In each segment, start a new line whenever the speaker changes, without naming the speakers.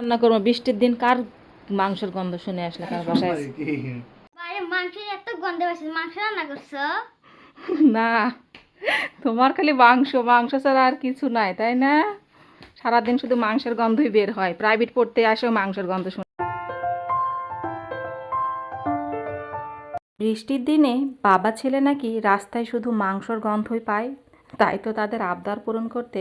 রান্না করব বৃষ্টির দিন কার মাংসের গন্ধ শুনে আসলে কার বাসায়
মাংসের এত গন্ধ মাংস রান্না করছ?
না তোমার খালি মাংস মাংস ছাড়া আর কিছু নাই তাই না? সারাদিন শুধু মাংসের গন্ধই বের হয় প্রাইভেট পড়তে আসেও মাংসের গন্ধ শুনে। বৃষ্টির দিনে বাবা ছেলে নাকি রাস্তায় শুধু মাংসর গন্ধই পায় তাই তো তাদের আবদার পূরণ করতে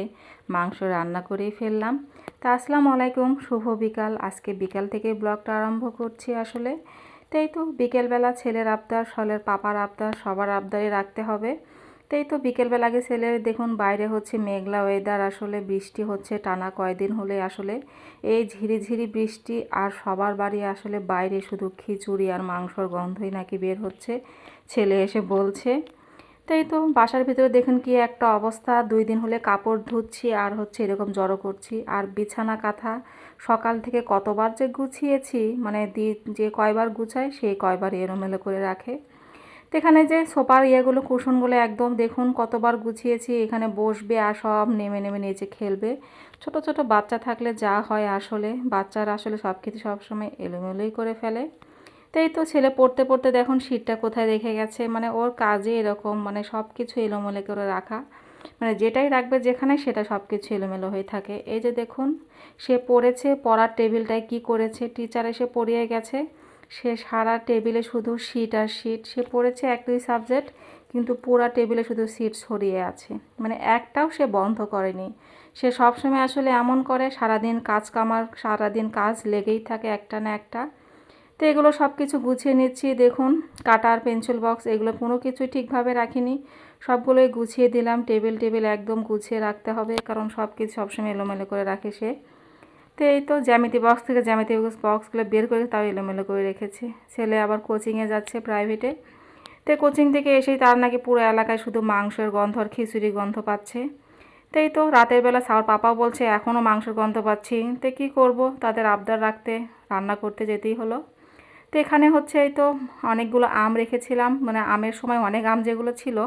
মাংস রান্না করেই ফেললাম। তা আসসালামু আলাইকুম, শুভ বিকাল। আজকে বিকাল থেকে ব্লগটা আরম্ভ করছি আসলে। তাই তো বিকেলবেলা ছেলের আবদার সলের পাপার আবদার, সবার আবদারই রাখতে হবে। তাই তো বিকেলবেলা আগে ছেলের দেখুন বাইরে হচ্ছে মেঘলা ওয়েদার আসলে বৃষ্টি হচ্ছে টানা কয়দিন হলে আসলে। এই ঝিরিঝিরি বৃষ্টি আর সবার বাড়ি আসলে বাইরে শুধু খিচুড়ি আর মাংসর গন্ধই নাকি বের হচ্ছে। ছেলে এসে বলছে তাই তো বাসার ভিতরে দেখুন কি একটা অবস্থা। দুই দিন হলে কাপড় ধুচ্ছি আর হচ্ছে এরকম জড়ো করছি। আর বিছানা কাঁথা সকাল থেকে কতবার যে গুছিয়েছি মানে দি, যে কয়বার গুছায় সেই কয়বার এলোমেলো করে রাখে। তো এখানে যে সোপার ইয়েগুলো, কুশনগুলো একদম দেখুন কতবার গুছিয়েছি। এখানে বসবে আর সব নেমে নেমে নিচে খেলবে। ছোট ছোট বাচ্চা থাকলে যা হয় আসলে। বাচ্চারা আসলে সব কিছু সবসময় এলোমেলোই করে ফেলে। তো এই তো ছেলে পড়তে পড়তে দেখুন শীতটা কোথায় রেখে গেছে। মানে ওর কাজে এরকম মানে সব কিছু এলোমেলো করে রাখা। মানে যেটাই রাখবে যেখানে সেটা সব কিছু এলোমেলো হয়ে থাকে। এই যে দেখুন, সে পড়েছে, পড়ার টেবিলটায় কি করেছে? টিচার এসে পড়িয়ে গেছে। সে সারা টেবিলে শুধু শিট আর শিট সে পড়েছে এক দুই সাবজেক্ট, কিন্তু পুরা টেবিলে শুধু সিট ছড়িয়ে আছে। মানে একটাও সে বন্ধ করেনি। সে সবসময় আসলে এমন করে, সারাদিন কাজ কামার, সারাদিন কাজ লেগেই থাকে একটা না একটা। তো এগুলো সব কিছু গুছিয়ে নিচ্ছি, দেখুন, কাটার পেন্সিল বক্স এগুলো কোনো কিছুই ঠিকভাবে রাখিনি। সবগুলোই গুছিয়ে দিলাম টেবিল টেবিল একদম গুছিয়ে রাখতে হবে, কারণ সব কিছু সবসময় এলোমেলো করে রাখে সে। তো এই তো জ্যামিতি বক্স থেকে জ্যামিতি বক্সগুলো বের করে তাও এলোমেলো করে রেখেছে। ছেলে আবার কোচিংয়ে যাচ্ছে প্রাইভেটে তো কোচিং থেকে এসেই তার নাকি পুরো এলাকায় শুধু মাংসের গন্ধ আর খিচুড়ি গন্ধ পাচ্ছে। তো এই তো রাতের বেলা সাওয়ার পাপাও বলছে এখনও মাংসের গন্ধ পাচ্ছি। তো কী করব, তাদের আবদার রাখতে, রান্না করতে যেতেই হলো। তো এখানে হচ্ছে এই তো অনেকগুলো আম রেখেছিলাম। মানে আমের সময় অনেক আম যেগুলো ছিল,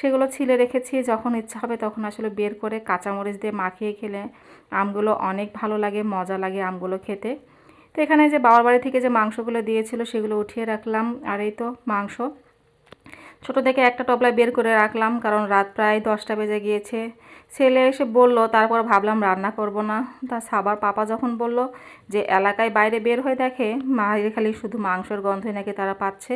সেগুলো ছিলে রেখেছি। যখন ইচ্ছা হবে তখন আসলে বের করে কাঁচামরিচ দিয়ে মাখিয়ে খেলে আমগুলো অনেক ভালো লাগে, মজা লাগে আমগুলো খেতে। তো এখানে যে বাবার বাড়ি থেকে যে মাংসগুলো দিয়েছিল সেগুলো উঠিয়ে রাখলাম। আর এই তো মাংস। ছোট থেকে একটা টপলায় বের করে রাখলাম, কারণ রাত প্রায় দশটা বেজে গিয়েছে। ছেলে এসে বলল, তারপর ভাবলাম রান্না করব না। তা সাবার পাপা যখন বলল যে, এলাকায় বাইরে বের হয়ে দেখে, মায়ের খালি শুধু মাংসের গন্ধই নাকি তারা পাচ্ছে।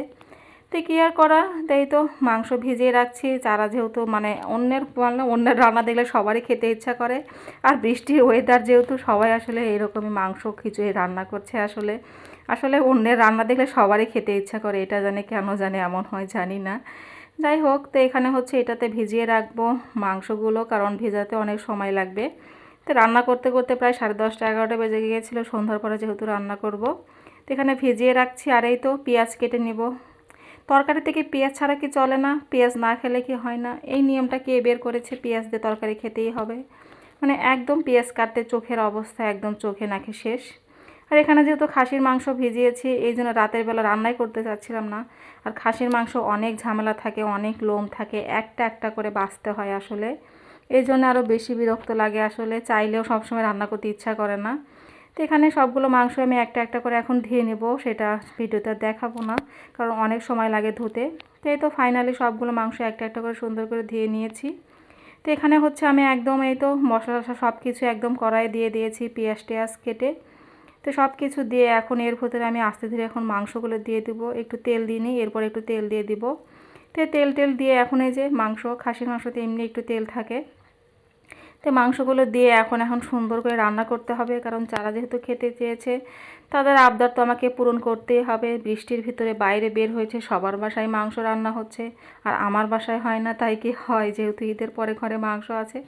তো কী আর করা? তাই তো মাংস ভিজিয়ে রাখছি। চারা যেহেতু মানে অন্যের মানে অন্যের রান্না দেখলে সবারই খেতে ইচ্ছা করে। আর বৃষ্টির ওয়েদার যেহেতু সবাই আসলে এরকমই মাংস খিচুড়ি রান্না করছে আসলে। আসলে অন্যের রান্না দেখলে সবারই খেতে ইচ্ছা করে। এটা জানে কেন জানে এমন হয় জানি না। যাই হোক, তো এখানে হচ্ছে এটাতে ভিজিয়ে রাখব মাংসগুলো কারণ ভেজাতে অনেক সময় লাগবে। তো রান্না করতে করতে প্রায় সাড়ে দশটা এগারোটা বেজে গিয়েছিল। সন্ধ্যার পরে যেহেতু রান্না করব। তো এখানে ভিজিয়ে রাখছি। আর এই তো পেঁয়াজ কেটে নেব। তরকারি থেকে পেঁয়াজ ছাড়া কি চলে না? পেঁয়াজ না খেলে কি হয় না? এই নিয়মটা কে বের করেছে? পেঁয়াজ দিয়ে তরকারি খেতেই হবে। মানে একদম পেঁয়াজ কাটতে চোখের অবস্থা একদম চোখে নাকে শেষ। আর এখানে যেহেতু খাসির মাংস ভিজিয়েছি, এই জন্য রাতের বেলা রান্নাই করতে চাচ্ছিলাম না। আর খাসির মাংস অনেক ঝামেলা থাকে, অনেক লোম থাকে, একটা একটা করে বাঁচতে হয় আসলে। এই জন্য আরও বেশি বিরক্ত লাগে আসলে, চাইলেও সবসময় রান্না করতে ইচ্ছা করে না। তো এখানে সবগুলো মাংস আমি একটা একটা করে এখন ধুয়ে নেব, সেটা ভিডিওতে দেখাবো না, কারণ অনেক সময় লাগে ধুতে। তো এই তো ফাইনালি সবগুলো মাংস একটা একটা করে সুন্দর করে ধুয়ে নিয়েছি। তো এখানে হচ্ছে আমি একদম এই তো মশলা টশলা সব কিছু একদম কড়াই দিয়ে দিয়েছি পেঁয়াজ টেয়াজ কেটে। তো সব কিছু দিয়ে এখন এর ভেতরে আমি আস্তে ধীরে এখন মাংসগুলো দিয়ে দিব, একটু তেল দিয়ে নিই, এরপর একটু তেল দিয়ে দিব। তো তেল টেল দিয়ে এখন এই যে মাংস, খাসির মাংসতে এমনি একটু তেল থাকে। তো মাংসগুলো দিয়ে এখন এখন সুন্দর করে রান্না করতে হবে, কারণ যারা যেহেতু খেতে চেয়েছে, তাদের আবদার তো আমাকে পূরণ করতেই হবে। বৃষ্টির ভিতরে বাইরে বের হয়েছে, সবার বাসায় মাংস রান্না হচ্ছে, আর আমার বাসায় হয় না, তাই কি হয়? যেহেতু ঈদের পরে ঘরে মাংস আছে,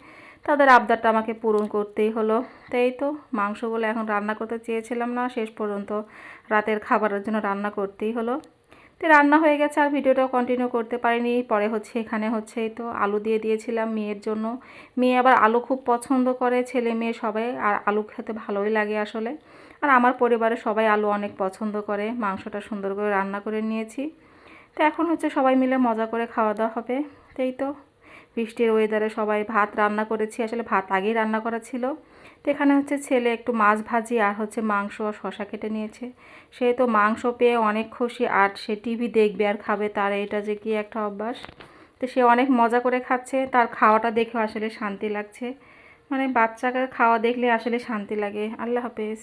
তাদের আবদারটা আমাকে পূরণ করতেই হলো। তাই তো, মাংসগুলো এখন রান্না করতে চেয়েছিলাম না, শেষ পর্যন্ত রাতের খাবারের জন্য রান্না করতেই হলো। তো রান্না হয়ে গেছে আর ভিডিওটা কন্টিনিউ করতে পারিনি। পরে হচ্ছে এখানে হচ্ছে তো আলু দিয়ে দিয়েছিলাম মেয়ের জন্য। মেয়ে আবার আলু খুব পছন্দ করে, ছেলে মেয়ে সবাই, আর আলু খেতে ভালোই লাগে আসলে। আর আমার পরিবারে সবাই আলু অনেক পছন্দ করে, মাংসটা সুন্দর করে রান্না করে নিয়েছি। তো এখন হচ্ছে সবাই মিলে মজা করে খাওয়া দাওয়া হবে তাই তো বৃষ্টির ওয়েদারে সবাই ভাত রান্না করেছি, আসলে ভাত আগেই রান্না করা ছিল। তো এখানে হচ্ছে ছেলে একটু মাছ ভাজি আর হচ্ছে মাংস আর শশা কেটে নিয়েছে। সে তো মাংস পেয়ে অনেক খুশি আর সে টিভি দেখবে আর খাবে তার, এটা যে কি একটা অভ্যাস। তো সে অনেক মজা করে খাচ্ছে, তার খাওয়াটা দেখে আসলে শান্তি লাগছে। মানে বাচ্চাকে খাওয়া দেখলে আসলে শান্তি লাগে। আল্লাহ হাফেজ।